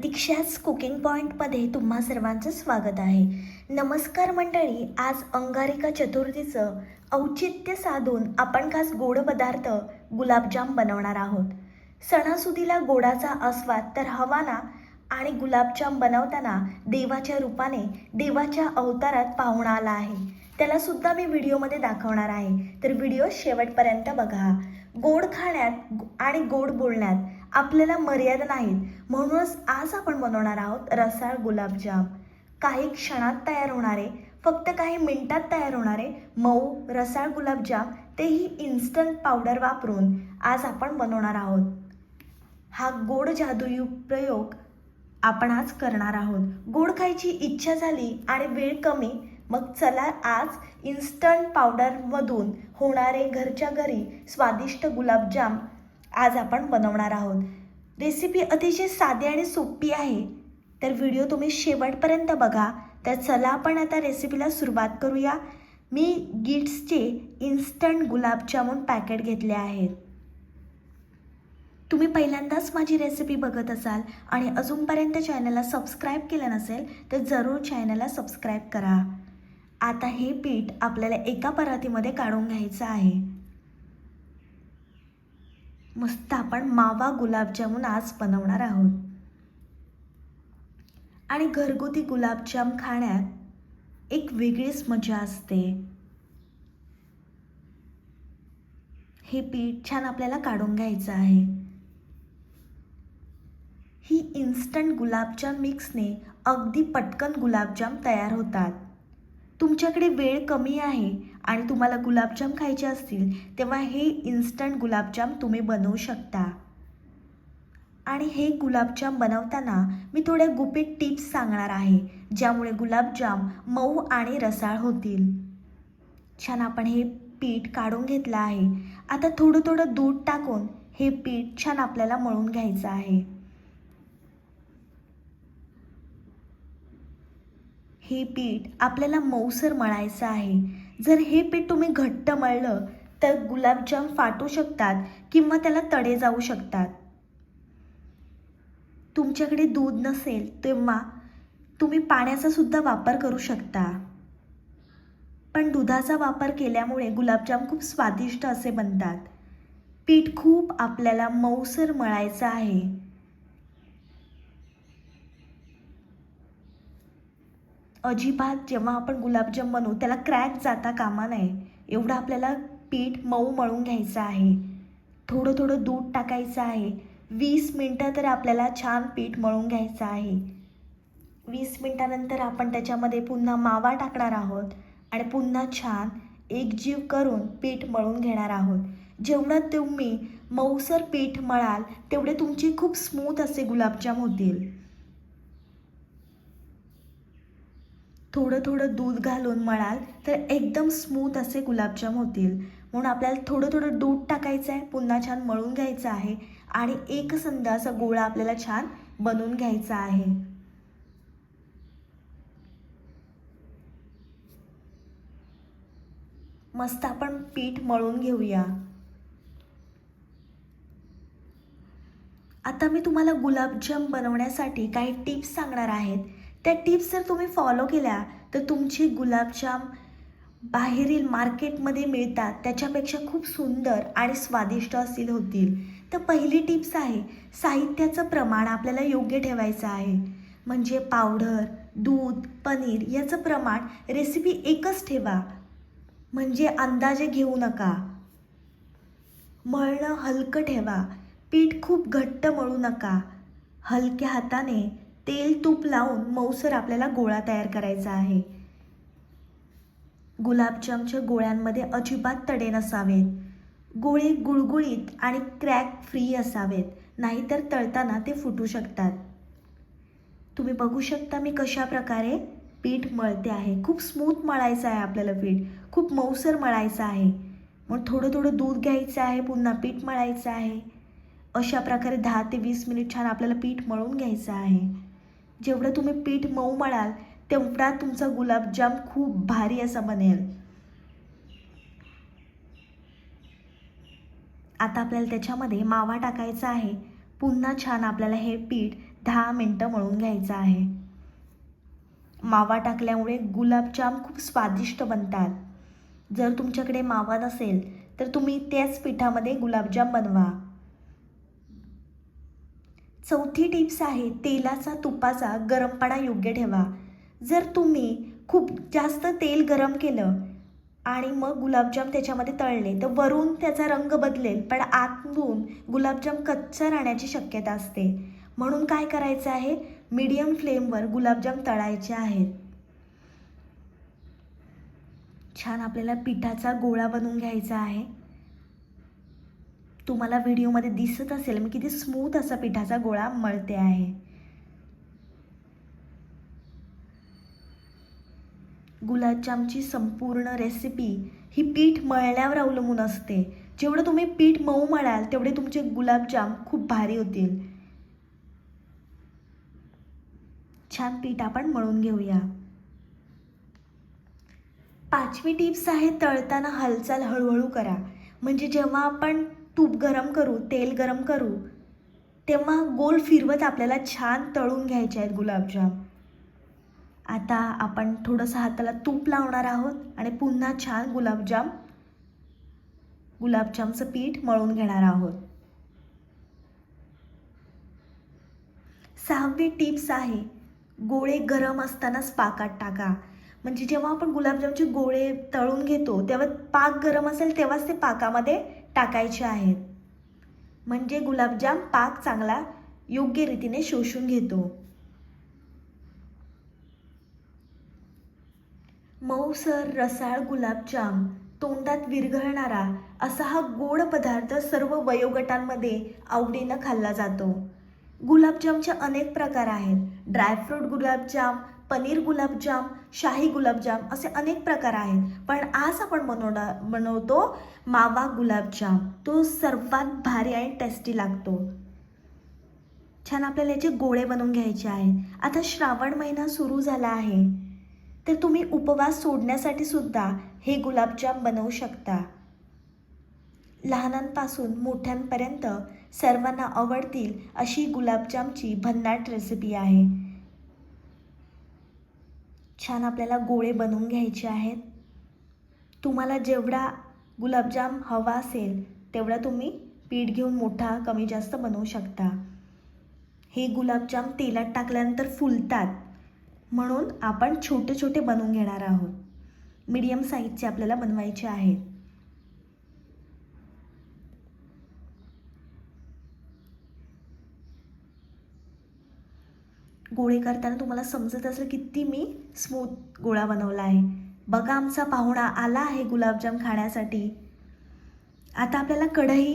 दीक्षाच cooking पॉईंटमध्ये तुम्हा सर्वांचं स्वागत आहे. नमस्कार मंडळी आज अंगारिका चतुर्थीचं औचित्य साधून आपण खास गोड पदार्थ गुलाबजाम बनवणार आहोत. सणासुदीला गोडाचा आस्वाद तर हवा ना आणि गुलाबजाम बनवताना देवाच्या रूपाने देवाच्या अवतारात पाहुणा आला आहे. त्याला सुद्धा मी व्हिडिओमध्ये दाखवणार आहे. तर व्हिडिओ शेवटपर्यंत बघा. गोड खाण्यात आणि गोड बोलण्यात आपल्याला मर्यादा नाहीत. म्हणूनच आज आपण बनवणार आहोत रसाळ गुलाबजाम. काही क्षणात तयार होणारे फक्त काही मिनिटात तयार होणारे मऊ रसाळ गुलाबजाम तेही इन्स्टंट पावडर वापरून आज आपण बनवणार आहोत. हा गोड जादूयुग प्रयोग आपण आज करणार आहोत. गोड खायची इच्छा झाली आणि वेळ कमी मग चला आज इन्स्टंट पावडरमधून होणारे घरच्या घरी स्वादिष्ट गुलाबजाम आज आपण बनवणार आहोत. रेसिपी अतिशय साधी आणि सोपी आहे. तर व्हिडिओ तुम्ही शेवटपर्यंत बघा. तर चला आपण आता रेसिपीला सुरुवात करूया. मी गिट्सचे इन्स्टंट गुलाबजामुन पॅकेट घेतले आहेत. तुम्ही पहिल्यांदाच माझी रेसिपी बघत असाल आणि अजूनपर्यंत चॅनलला सबस्क्राईब केलं नसेल तर जरूर चॅनलला सबस्क्राईब करा. आता हे पीठ आपल्याला एका परातीमध्ये काढून घ्यायचं आहे. मस्त आपण मावा गुलाबजामून आज बनवणार आहोत. आणि घरगुती गुलाबजाम खाण्यात एक वेगळीच मजा असते. हे पीठ छान आपल्याला काढून घ्यायचं आहे. ही इन्स्टंट गुलाबजाम मिक्सने अगदी पटकन गुलाबजाम तयार होतात. तुमच्याकडे वेळ कमी आहे आणि तुम्हाला गुलाबजाम खायचे असतील तेव्हा हे इन्स्टंट गुलाबजाम तुम्ही बनवू शकता. आणि हे गुलाबजाम बनवताना मी थोड्या गुपित टिप्स सांगणार आहे ज्यामुळे गुलाबजाम मऊ आणि रसाळ होतील. छान आपण हे पीठ काढून घेतलं आहे. आता थोडं थोडं दूध टाकून हे पीठ छान आपल्याला मळून घ्यायचं आहे. हे पीठ आपल्याला मऊसर मळायचं आहे. जर हे पीठ तुम्ही घट्ट मळलं तर गुलाबजाम फाटू शकतात किंवा त्याला तडे जाऊ शकतात. तुमच्याकडे दूध नसेल तेव्हा तुम्ही पाण्याचा सुद्धा वापर करू शकता. पण दुधाचा वापर केल्यामुळे गुलाबजाम खूप स्वादिष्ट असे बनतात. पीठ खूप आपल्याला मऊसर मळायचं आहे. अजिबात जेव्हा आपण गुलाबजाम बनवू त्याला क्रॅक जाता कामा नये. एवढं आपल्याला पीठ मऊ मळून घ्यायचं आहे. थोडं थोडं दूध टाकायचं आहे. वीस मिनटं तर आपल्याला छान पीठ मळून घ्यायचं आहे. वीस मिनटानंतर आपण त्याच्यामध्ये पुन्हा मावा टाकणार आहोत आणि पुन्हा छान एकजीव करून पीठ मळून घेणार आहोत. जेवढं तुम्ही मऊसर पीठ मळाल तेवढे तुमचे खूप स्मूथ असे गुलाबजाम होतील. थोडं थोडं दूध घालून मळाल तर एकदम स्मूथ असे गुलाबजाम होतील. म्हणून आपल्याला थोडं थोडं दूध टाकायचं आहे पुन्हा छान मळून घ्यायचं आहे आणि एकसंध असा गोळा आपल्याला छान बनवून घ्यायचा आहे. मस्त आपण पीठ मळून घेऊया. आता मी तुम्हाला गुलाबजाम बनवण्यासाठी काही टिप्स सांगणार आहेत. त्या टिप्स जर तुम्ही फॉलो केल्या तर तुमची गुलाबजाम बाहेरील मार्केटमध्ये मिळतात. त्याच्यापेक्षा खूप सुंदर आणि स्वादिष्ट असतील होतील. तर पहिली टिप्स आहे साहित्याचं प्रमाण आपल्याला योग्य ठेवायचं आहे. म्हणजे पावडर दूध पनीर याचं प्रमाण रेसिपी एकच ठेवा. म्हणजे अंदाजे घेऊ नका. मळणं हलकं ठेवा. पीठ खूप घट्ट मळू नका. हलक्या हाताने तेल तूप लावून मऊसर आपल्याला गोळा तयार करायचा आहे. गुलाबजामच्या गोळ्यांमध्ये अजिबात तडे नसावेत. गोळे गुळगुळीत आणि क्रॅक फ्री असावेत नाहीतर तळताना ते फुटू शकतात. तुम्ही बघू शकता मी कशा प्रकारे पीठ मळते आहे. खूप स्मूथ मळायचं आहे आपल्याला पीठ. खूप मऊसर मळायचं आहे. मग थोडं थोडं दूध घ्यायचं आहे पुन्हा पीठ मळायचं आहे. अशा प्रकारे दहा ते वीस मिनिट छान आपल्याला पीठ मळून घ्यायचं आहे. जेवढं तुम्ही पीठ मऊ मळाल तेवढा तुमचा गुलाबजाम खूप भारी असा बनेल. आता आपल्याला त्याच्यामध्ये मावा टाकायचा आहे. पुन्हा छान आपल्याला हे पीठ दहा मिनटं मळून घ्यायचं आहे. मावा टाकल्यामुळे गुलाबजाम खूप स्वादिष्ट बनतात. जर तुमच्याकडे मावा नसेल तर तुम्ही त्याच पिठामध्ये गुलाबजाम बनवा. चौथी टिप्स आहे तेलाचा तुपाचा गरमपणा योग्य ठेवा. जर तुम्ही खूप जास्त तेल गरम केलं आणि मग गुलाबजाम त्याच्यामध्ये तळले तर वरून त्याचा रंग बदलेल पण आतून गुलाबजाम कच्चा राहण्याची शक्यता असते. म्हणून काय करायचं आहे? मीडियम फ्लेमवर गुलाबजाम तळायचे आहेत. छान आपल्याला पिठाचा गोळा बनवून घ्यायचा आहे. तुम्हाला व्हिडिओमध्ये दिसत असेल मी किती स्मूथ असा पिठाचा गोळा मळते आहे. गुलाबजामची संपूर्ण रेसिपी ही पीठ मळल्यावर अवलंबून असते. जेवढं तुम्ही पीठ मऊ मळाल तेवढे तुमचे गुलाबजाम खूप भारी होतील. छान पीठ आपण मळून घेऊया. पाचवी टिप्स आहे तळताना हालचाल हळूहळू करा. म्हणजे जेव्हा आपण तूप गरम करू तेल गरम करू तेव्हा गोल फिरवत आपल्याला छान तळून घ्यायचे आहेत गुलाबजाम. आता आपण थोडंसं हाताला तूप लावणार आहोत आणि पुन्हा छान गुलाबजाम गुलाबजामचं पीठ मळून घेणार आहोत. सहावी टिप्स आहे गोळे गरम असतानाच पाकात टाका. म्हणजे जेव्हा आपण गुलाबजामचे गोळे तळून घेतो तेव्हा पाक गरम असेल तेव्हाच ते पाकामध्ये टाकायचे आहेत. म्हणजे गुलाबजाम पाक चांगला योग्य रीतीने शोषून घेतो. मऊसर रसाळ गुलाबजाम तोंडात विरघळणारा असा हा गोड पदार्थ सर्व वयोगटांमध्ये आवडीनं खाल्ला जातो. गुलाबजामचे अनेक प्रकार आहेत. ड्रायफ्रूट गुलाबजाम पनीर गुलाबजाम शाही गुलाबजाम असे अनेक प्रकार आहेत. पण आज आपण बनवणार बनवतो मावा गुलाबजाम. तो सर्वात भारी आणि टेस्टी लागतो. छान आपल्याला याचे गोळे बनवून घ्यायचे आहेत आता श्रावण महिना सुरू झाला आहे. तर तुम्ही उपवास सोडण्यासाठी सुद्धा हे गुलाबजाम बनवू शकता. लहानांपासून मोठ्यांपर्यंत सर्वांना आवडतील अशी गुलाबजामची भन्नाट रेसिपी आहे. छान आपल्याला गोळे बनवून घ्यायचे आहेत. तुम्हाला जेवढा गुलाबजाम हवा असेल तेवढा तुम्ही पीठ घेऊन मोठा कमी जास्त बनवू शकता. हे गुलाबजाम तेलात टाकल्यानंतर फुलतात. म्हणून आपण छोटे छोटे बनवून घेणार आहोत. मीडियम साईजचे आपल्याला बनवायचे आहेत. गोळे करताना तुम्हाला समजत असेल किती मी स्मूथ गोळा बनवला आहे. बघा आमचा पाहुणा आला आहे गुलाबजाम खाण्यासाठी. आता आपल्याला कढई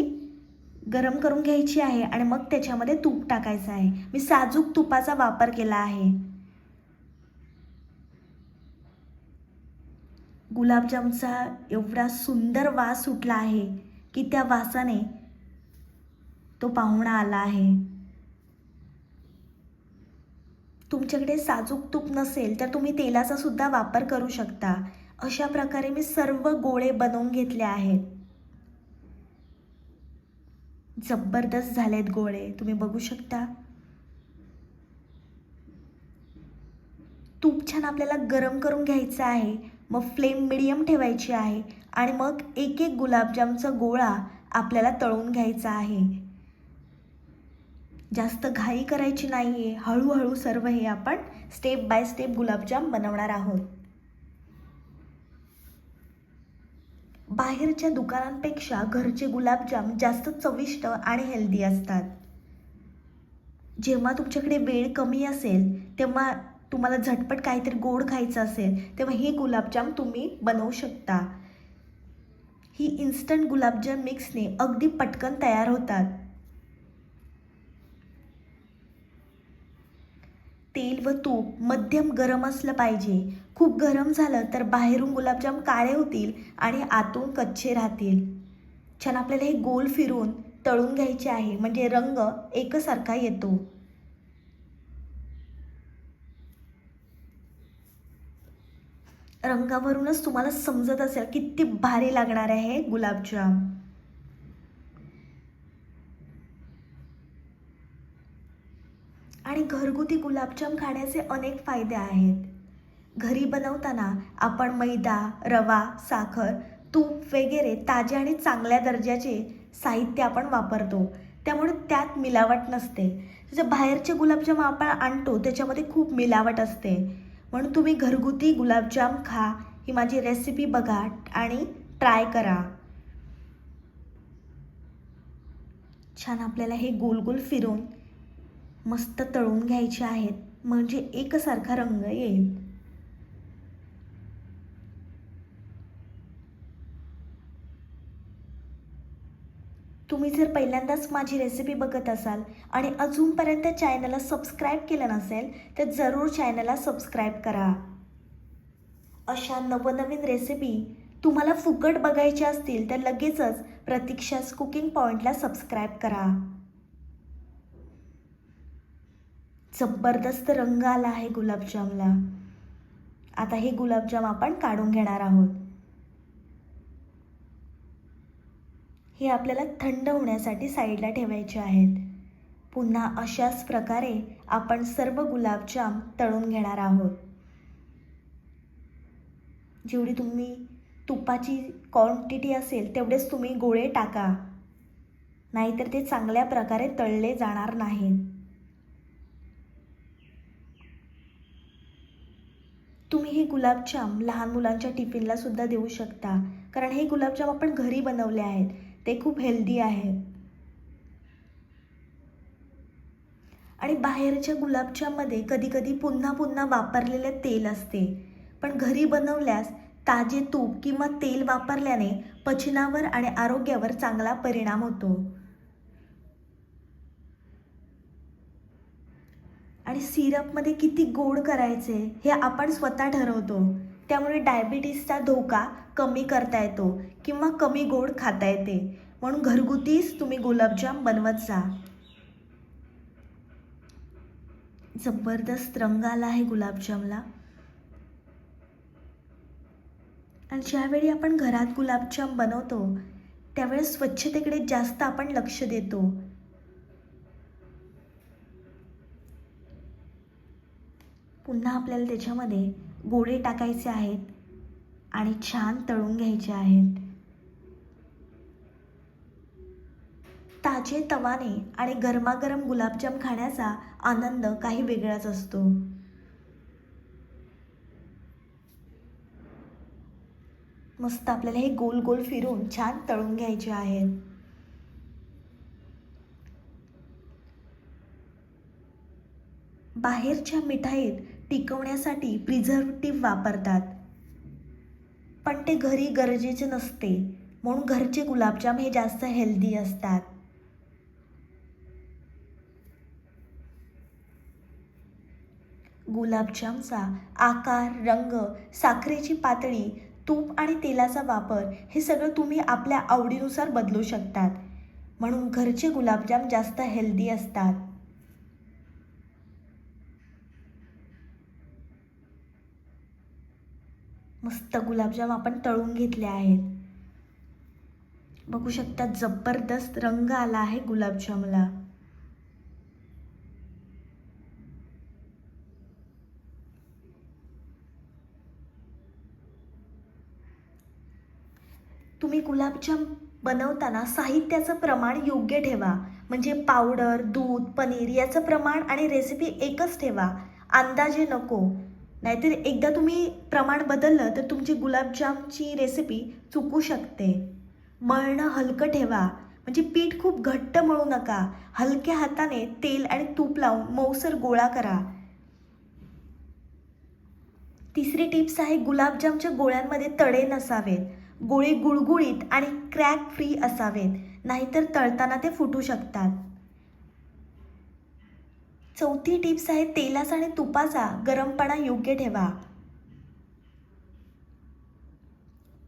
गरम करून घ्यायची आहे आणि मग त्याच्यामध्ये तूप टाकायचं आहे. मी साजूक तुपाचा वापर केला आहे. गुलाबजामचा एवढा सुंदर वास सुटला आहे की त्या वासाने तो पाहुणा आला आहे. तुमच्याकडे साजूक तूप नसेल तर तुम्ही तेलाचा सुद्धा वापर करू शकता. अशा प्रकारे मी सर्व गोळे बनवून घेतले आहेत. जबरदस्त झालेत गोळे. तुम्ही बघू शकता. तूप छान आपल्याला गरम करून घ्यायचं आहे. मग फ्लेम मिडियम ठेवायची आहे आणि मग एक एक गुलाबजामचा गोळा आपल्याला तळून घ्यायचा आहे. जास्त घाई करायची नाही आहे हळूहळू सर्व हे आपण स्टेप बाय स्टेप गुलाबजाम बनवणार आहोत. बाहेरच्या दुकानांपेक्षा घरचे गुलाबजाम जास्त चविष्ट आणि हेल्दी असतात. जेव्हा तुमच्याकडे वेळ कमी असेल तेव्हा तुम्हाला झटपट काहीतरी गोड खायचं असेल तेव्हा हे गुलाबजाम तुम्ही बनवू शकता. ही इन्स्टंट गुलाबजाम मिक्सने अगदी पटकन तयार होतात. तेल व तूप मध्यम गरम असलं पाहिजे. खूप गरम झालं तर बाहेरून गुलाबजाम काळे होतील आणि आतून कच्चे राहतील. छान आपल्याला हे गोल फिरून तळून घ्यायचे आहे. म्हणजे रंग एकसारखा येतो. रंगावरूनच तुम्हाला समजत असेल किती भारी लागणार आहे गुलाबजाम. घरगुती गुलाबजाम खाण्याचे अनेक फायदे आहेत. घरी बनवताना आपण मैदा रवा साखर तूप वगैरे ताजे आणि चांगल्या दर्जाचे साहित्य आपण वापरतो. त्यामुळे त्यात मिलावट नसते. जसं बाहेरचे गुलाबजाम आपण आणतो त्याच्यामध्ये खूप मिलावट असते. म्हणून तुम्ही घरगुती गुलाबजाम खा ही माझी रेसिपी बघा आणि ट्राय करा. छान आपल्याला हे गोल गोल फिरून मस्त तळून घ्यायचे आहेत. म्हणजे एकसारखा रंग येईल. तुम्ही जर पहिल्यांदाच माझी रेसिपी बघत असाल आणि अजूनपर्यंत चॅनलला सबस्क्राईब केलं नसेल तर जरूर चॅनलला सबस्क्राईब करा. अशा नवनवीन रेसिपी तुम्हाला फुकट बघायच्या असतील तर लगेचच प्रतीक्षाच कुकिंग पॉईंटला सबस्क्राईब करा. जबरदस्त रंग आला आहे गुलाबजामला. आता हे गुलाबजाम आपण काढून घेणार आहोत. हे आपल्याला थंड होण्यासाठी साईडला ठेवायचे आहेत. पुन्हा अशाच प्रकारे आपण सर्व गुलाबजाम तळून घेणार आहोत. जेवढी तुम्ही तुपाची क्वांटिटी असेल तेवढेच तुम्ही गोळे टाका. नाहीतर ते चांगल्या प्रकारे तळले जाणार नाहीत. तुम्ही हे गुलाबजाम लहान मुलांच्या टिफिनला सुद्धा देऊ शकता. कारण हे गुलाबजाम आपण घरी बनवले आहेत. ते खूप हेल्दी आहेत. आणि बाहेरच्या गुलाबजाममध्ये कधी कधी पुन्हा पुन्हा वापरलेले तेल असते. पण घरी बनवल्यास ताजे तूप किंवा तेल वापरल्याने पचनावर आणि आरोग्यावर चांगला परिणाम होतो. आणि सिरपमध्ये किती गोड करायचे हे आपण स्वतः ठरवतो. त्यामुळे डायबिटीसचा धोका कमी करता येतो किंवा कमी गोड खाता येते. म्हणून घरगुतीच तुम्ही गुलाबजाम बनवत जा. जबरदस्त रंग आला आहे गुलाबजामला. आणि ज्यावेळी आपण घरात गुलाबजाम बनवतो त्यावेळेस स्वच्छतेकडे जास्त आपण लक्ष देतो. पुन्हा आपल्याला त्याच्यामध्ये गोळे टाकायचे आहेत आणि छान तळून घ्यायचे आहेत. ताजे तवाने आणि गरमागरम गुलाबजाम खाण्याचा आनंद काही वेगळाच असतो. मस्त आपल्याला हे गोल गोल फिरून छान तळून घ्यायचे आहेत. बाहेरच्या मिठाईत टिकवण्यासाठी प्रिझर्वेटिव्ह वापरतात. पण ते घरी गरजेचे नसते म्हणून घरचे गुलाबजाम हे जास्त हेल्दी असतात. गुलाबजामचा आकार रंग साखरेची पातळी तूप आणि तेलाचा वापर हे सगळं तुम्ही आपल्या आवडीनुसार बदलू शकतात. म्हणून घरचे गुलाबजाम जास्त हेल्दी असतात. मस्त गुलाबजाम आपण तळून घेतले आहेत. बघू शकता जबरदस्त रंग आला आहे गुलाबजामला. तुम्ही गुलाबजाम बनवताना साहित्याचं प्रमाण योग्य ठेवा. म्हणजे पावडर दूध पनीर याचं प्रमाण आणि रेसिपी एकच ठेवा. अंदाजे नको. नाहीतर एकदा तुम्ही प्रमाण बदललं तर तुमची गुलाबजामची रेसिपी चुकू शकते. मळणं हलकं ठेवा. म्हणजे पीठ खूप घट्ट मळू नका. हलक्या हाताने तेल आणि तूप लावून मऊसर गोळा करा. तिसरी टिप्स आहे गुलाबजामच्या गोळ्यांमध्ये तडे नसावेत. गोळे गुळगुळीत आणि क्रॅक फ्री असावेत. नाहीतर तळताना ते फुटू शकतात. चौथी टिप्स आहे तेलाचा आणि तुपाचा. गरमपणा योग्य ठेवा.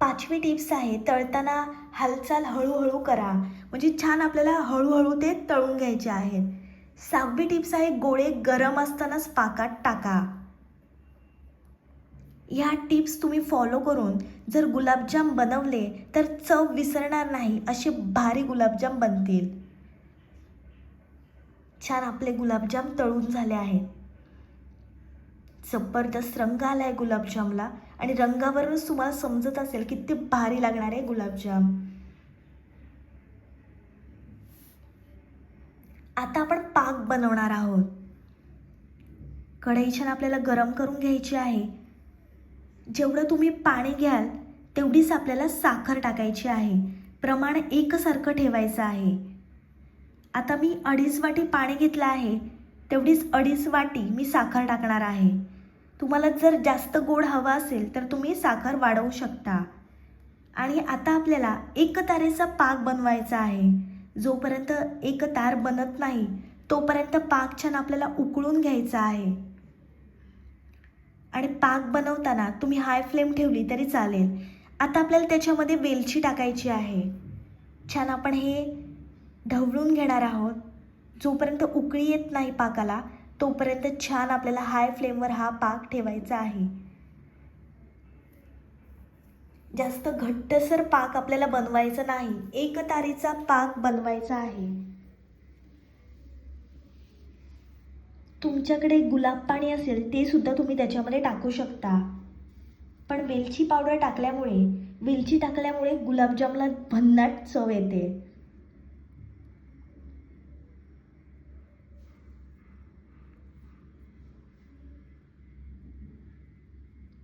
पाचवी टिप्स आहे तळताना हालचाल हळूहळू करा. म्हणजे छान आपल्याला हळूहळू ते तळून घ्यायचे आहेत. सहावी टिप्स आहे गोळे गरम असतानाच पाकात टाका. ह्या टिप्स तुम्ही फॉलो करून जर गुलाबजाम बनवले तर चव विसरणार नाही असे भारी गुलाबजाम बनतील. छान आपले गुलाबजाम तळून झाले आहेत. जबरदस्त रंग आला आहे गुलाबजामला आणि रंगावरूनच तुम्हाला समजत असेल किती भारी लागणार आहे गुलाबजाम. आता आपण पाक बनवणार आहोत. कढई छान आपल्याला गरम करून घ्यायची आहे. जेवढं तुम्ही पाणी घ्याल तेवढीच आपल्याला साखर टाकायची आहे. प्रमाण एकसारखं ठेवायचं आहे. आता मी अडीच वाटी पाणी घेतलं आहे. तेवढीच अडीच वाटी मी साखर टाकणार आहे. तुम्हाला जर जास्त गोड हवा असेल तर तुम्ही साखर वाढवू शकता. आणि आता आपल्याला एक तारेचा पाक बनवायचा आहे. जोपर्यंत एक तार बनत नाही तोपर्यंत पाक छान आपल्याला उकळून घ्यायचा आहे. आणि पाक बनवताना तुम्ही हाय फ्लेम ठेवली तरी चालेल. आता आपल्याला त्याच्यामध्ये वेलची टाकायची आहे. छान आपण हे ढवळून घेणार आहोत. जोपर्यंत उकळी येत नाही पाकाला तोपर्यंत छान आपल्याला हाय फ्लेमवर हा पाक ठेवायचा आहे. जास्त घट्टसर पाक आपल्याला बनवायचा नाही. एक तारीचा पाक बनवायचा आहे. तुमच्याकडे गुलाब पाणी असेल ते सुद्धा तुम्ही त्याच्यामध्ये टाकू शकता. पण वेलची पावडर टाकल्यामुळे वेलची टाकल्यामुळे गुलाबजामला भन्नाट चव येते.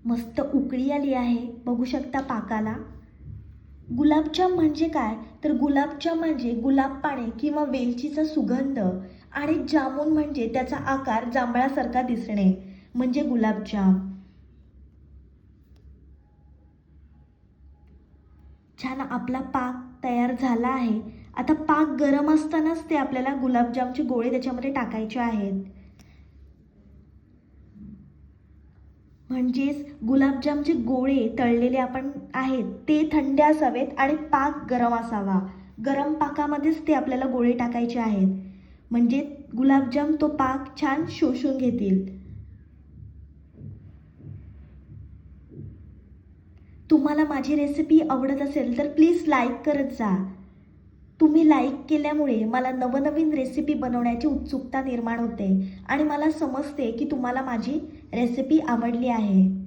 मस्त उकळी आली आहे. बघू शकता पाकाला. गुलाबजाम म्हणजे काय? तर गुलाबजाम म्हणजे गुलाब पाणी किंवा वेलचीचा सुगंध आणि जामून म्हणजे त्याचा आकार जांभळासारखा दिसणे. म्हणजे गुलाबजाम छान आपला पाक तयार झाला आहे. आता पाक गरम असतानाच ते आपल्याला गुलाबजामचे गोळे त्याच्यामध्ये टाकायचे आहेत. म्हणजेच गुलाबजामचे गोळे तळलेले आपण आहेत ते थंड असावेत आणि पाक गरम असावा. गरम पाकामध्येच ते आपल्याला गोळे टाकायचे आहेत. म्हणजे गुलाबजाम तो पाक छान शोषून घेतील. तुम्हाला माझी रेसिपी आवडत असेल तर प्लीज लाईक करत जा. तुम्ही लाईक केल्यामुळे मला नवनवीन रेसिपी बनवण्याची उत्सुकता निर्माण होते आणि मला समजते की तुम्हाला माझी रेसिपी आवडली आहे.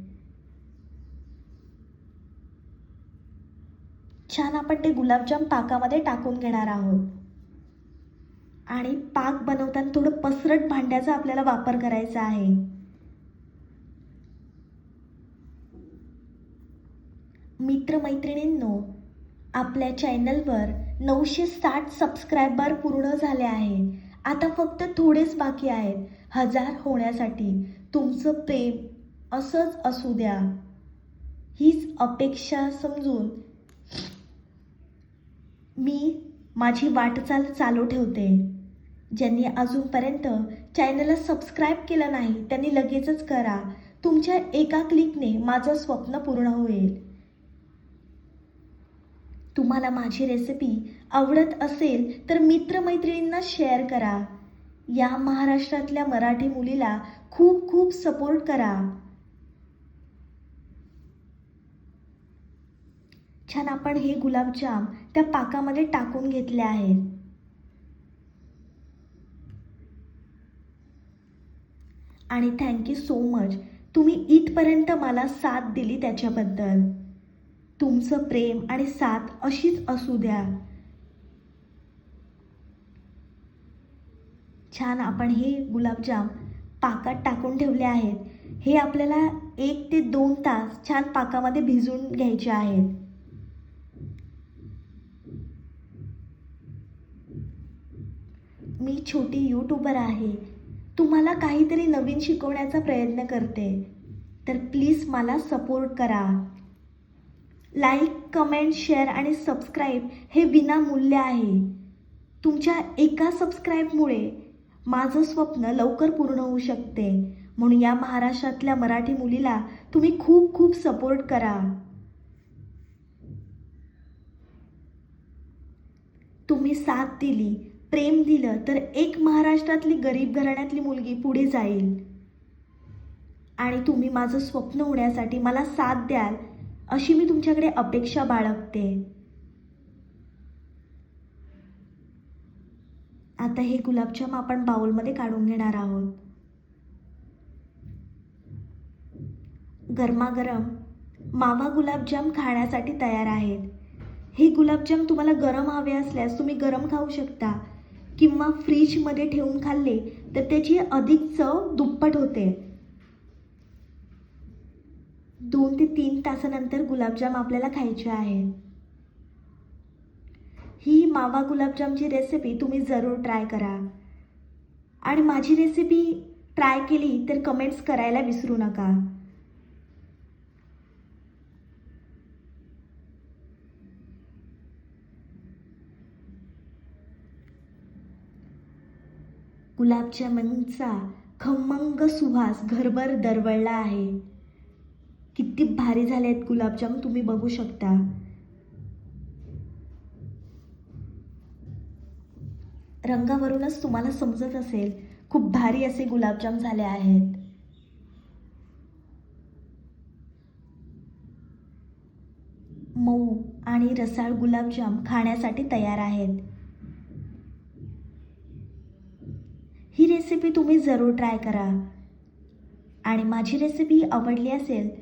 छान आपण ते गुलाबजाम पाकामध्ये टाकून घेणार आहोत. आणि पाक बनवताना थोडं पसरट भांड्याचा आपल्याला वापर करायचा आहे. मित्रमैत्रिणींनो आपल्या चॅनलवर नऊशे साठ सबस्क्रायबर पूर्ण झाले आहे आता फक्त थोडेच बाकी आहेत. हजार होण्यासाठी तुमचं प्रेम असंच असू द्या. हीच अपेक्षा समजून मी माझी वाटचाल चालू ठेवते. ज्यांनी अजूनपर्यंत चॅनलला सबस्क्राईब केलं नाही त्यांनी लगेचच करा. तुमच्या एका क्लिकने माझं स्वप्न पूर्ण होईल. तुम्हाला माझी रेसिपी आवडत असेल तर मित्रमैत्रिणींना शेअर करा. या महाराष्ट्रातल्या मराठी मुलीला खूप खूप सपोर्ट करा. छान आपण हे गुलाबजाम त्या पाकामध्ये टाकून घेतले आहेत. आणि थँक्यू सो मच तुम्ही इथपर्यंत मला साथ दिली त्याच्याबद्दल. तुमचं प्रेम आणि साथ अशीच असू द्या. छान आपण हे गुलाबजाम पाकात टाकून ठेवले आहेत. हे आपल्याला एक ते दोन तास छान पाकामध्ये भिजून घ्यायचे आहेत. मी छोटी यूट्यूबर आहे. तुम्हाला काहीतरी नवीन शिकवण्याचा प्रयत्न करते. तर प्लीज मला सपोर्ट करा. लाईक कमेंट शेअर आणि सबस्क्राईब हे विनामूल्य आहे. तुमच्या एका सबस्क्राईबमुळे माझं स्वप्न लवकर पूर्ण होऊ शकते. म्हणून या महाराष्ट्रातल्या मराठी मुलीला तुम्ही खूप खूप सपोर्ट करा. तुम्ही साथ दिली प्रेम दिलं तर एक महाराष्ट्रातली गरीब घराण्यातली मुलगी पुढे जाईल. आणि तुम्ही माझं स्वप्न होण्यासाठी मला साथ द्याल अशी मी तुमच्याकडे अपेक्षा बाळगते. आता हे गुलाबजाम आपण बाउलमध्ये काढून घेणार आहोत. गरमागरम मावा गुलाबजाम खाण्यासाठी तयार आहेत. हे गुलाबजाम तुम्हाला गरम हवे असल्यास तुम्ही गरम खाऊ शकता किंवा फ्रीजमध्ये ठेवून खाल्ले तर त्याची अधिक चव दुप्पट होते. दोन ते तीन तासानंतर गुलाबजाम आपल्याला खायचे आहे ही मावा गुलाबजामची रेसिपी तुम्ही जरूर ट्राय करा. आणि माझी रेसिपी ट्राय केली तर कमेंट्स करायला विसरू नका. गुलाबजामुनचा खमंग सुवास घरभर दरवळला आहे. किती भारी झाले आहेत गुलाबजाम तुम्ही बघू शकता. रंगावरूनच तुम्हाला समजत असेल खूप भारी असे गुलाबजाम झाले आहेत. मऊ आणि रसाळ गुलाबजाम खाण्यासाठी तयार आहेत. ही रेसिपी तुम्ही जरूर ट्राय करा. आणि माझी रेसिपी आवडली असेल